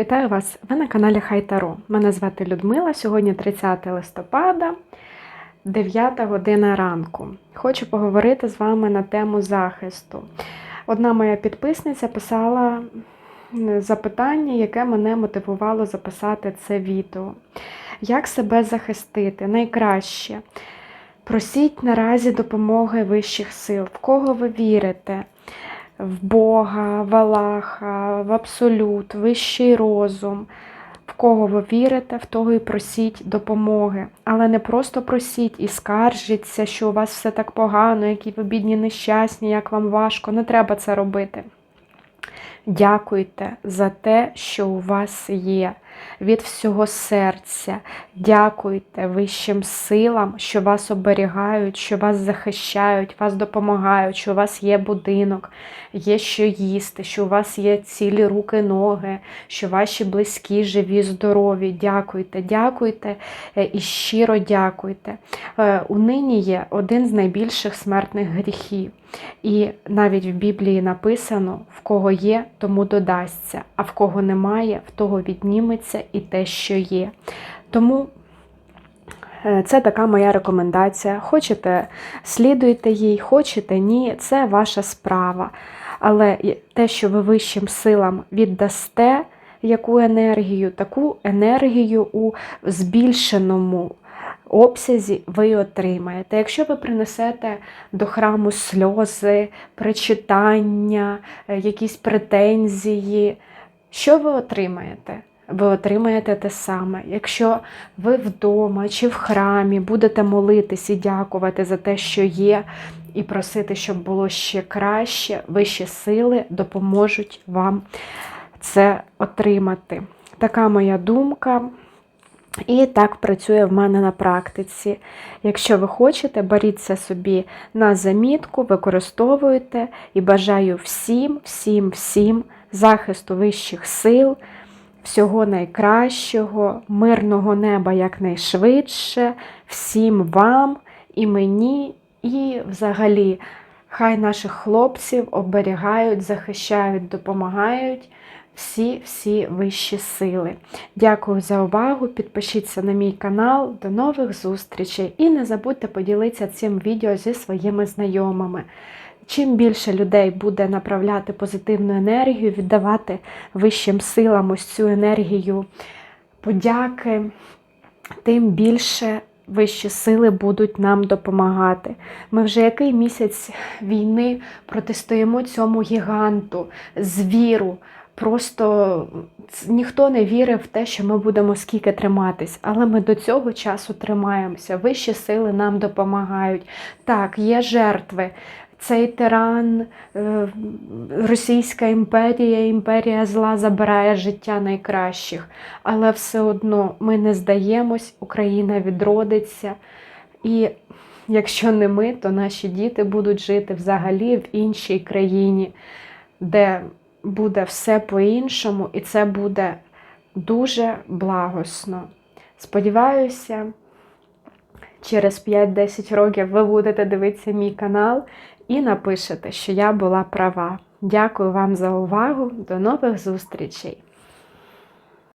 Вітаю вас! Ви на каналі Хайтаро. Мене звати Людмила. Сьогодні 30 листопада, 9 година ранку. Хочу поговорити з вами на тему захисту. Одна моя підписниця писала запитання, яке мене мотивувало записати це відео. Як себе захистити? Найкраще. Просіть наразі допомоги вищих сил, в кого ви вірите в Бога, в Аллаха, в Абсолют, вищий розум. В кого ви вірите, в того і просіть допомоги. Але не просто просіть і скаржіться, що у вас все так погано, які ви бідні, нещасні, як вам важко. Не треба це робити. Дякуйте за те, що у вас є. Від всього серця. Дякуйте вищим силам, що вас оберігають, що вас захищають, вас допомагають, що у вас є будинок, є що їсти, що у вас є цілі руки, ноги, що ваші близькі, живі, здорові. Дякуйте, дякуйте е, і щиро дякуйте. Е, у нині є один з найбільших смертних гріхів. І навіть в Біблії написано: в кого є, тому додасться, а в кого немає, в того відніметься і те, що є. Тому е, це така моя рекомендація. Хочете, слідуйте їй, хочете ні, це ваша справа. Але те, що ви вищим силам віддасте яку енергію, таку енергію у збільшеному обсязі ви отримаєте. Якщо ви принесете до храму сльози, причитання, е, якісь претензії, що ви отримаєте? Ви отримаєте те саме. Якщо ви вдома чи в храмі будете молитись і дякувати за те, що є, і просити, щоб було ще краще, вищі сили допоможуть вам це отримати. Така моя думка. І так працює в мене на практиці. Якщо ви хочете, беріться собі на замітку, використовуйте і бажаю всім, всім, всім захисту вищих сил, всього найкращого, мирного неба якнайшвидше, всім вам і мені, і взагалі, хай наших хлопців оберігають, захищають, допомагають всі-всі вищі сили. Дякую за увагу! Підпишіться на мій канал, до нових зустрічей і не забудьте поділитися цим відео зі своїми знайомими. Чим більше людей буде направляти позитивну енергію, віддавати вищим силам ось цю енергію подяки, тим більше вищі сили будуть нам допомагати. Ми вже який місяць війни протистоїмо цьому гіганту, звіру. Просто ніхто не вірив в те, що ми будемо скільки триматись, але ми до цього часу тримаємося. Вищі сили нам допомагають. Так, є жертви. Цей тиран, е, Російська імперія, імперія зла забирає життя найкращих. Але все одно ми не здаємось, Україна відродиться. І якщо не ми, то наші діти будуть жити взагалі в іншій країні, де буде все по-іншому, і це буде дуже благосно. Сподіваюся, через 5-10 років ви будете дивитися мій канал і напишете, що я була права. Дякую вам за увагу. До нових зустрічей!